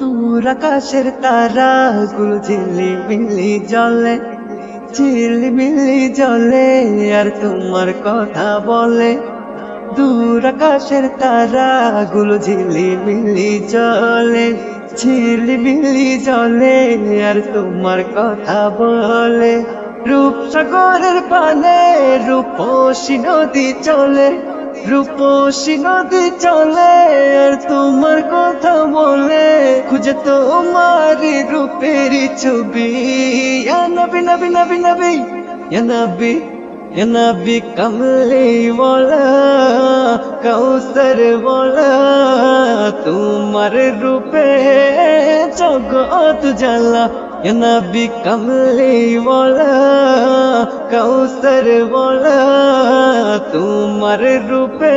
দূর আকাশের তারা গুলো ঝিলি মিলি জলে ঝিলি মিলি জলে, আর তোমার কথা বলে। দূর আকাশের তারা গুলো ঝিলি মিলি জলে ঝিলি মিলি জলে, আর তোমার কথা বলে। রূপসাগরের পানে রূপসী নদী চলে, রূপসী নদী চলে, আর তোমার কথা বলে। খুঁজে তোমার রূপের ছবি। নবী নবী নবী নবী নবী নবী, কমলি কৌসর তোমার রূপে জগৎ জ্বালা। নবী, কমলি কৌসর তোমার রূপে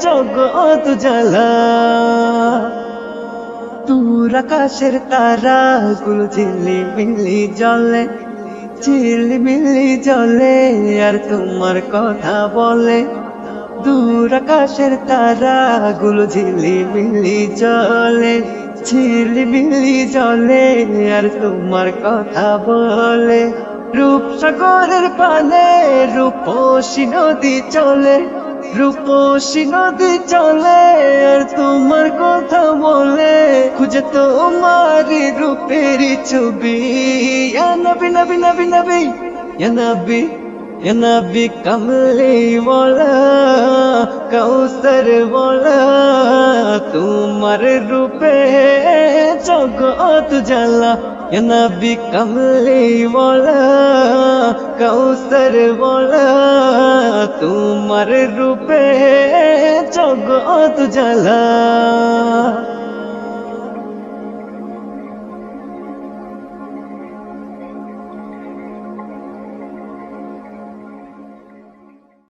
জগৎ জ্বালা। দূর আকাশের তারা গুলো ঝিলি মিলি জলে ঝিলি মিলি জলে, আর তোমার কথা বলে। দূর আকাশের তারা গুলো ঝিলি মিলি জলে ঝিলি মিলি জলে, আর তোমার কথা বলে। রূপসাগরের পানে রূপসী নদী চলে রূপসী নদী চলে, আর তোমার কথা বলে। খুঁজে তোমার রূপের ছবি। নবী নবী নবী নবী নবী নবী কমলি বলা কৌসর বলা তোমার রূপে জগৎ জ্বালা। নবী কমলি বলা কৌসর বলা তোমার রূপে জগৎ জ্বালা।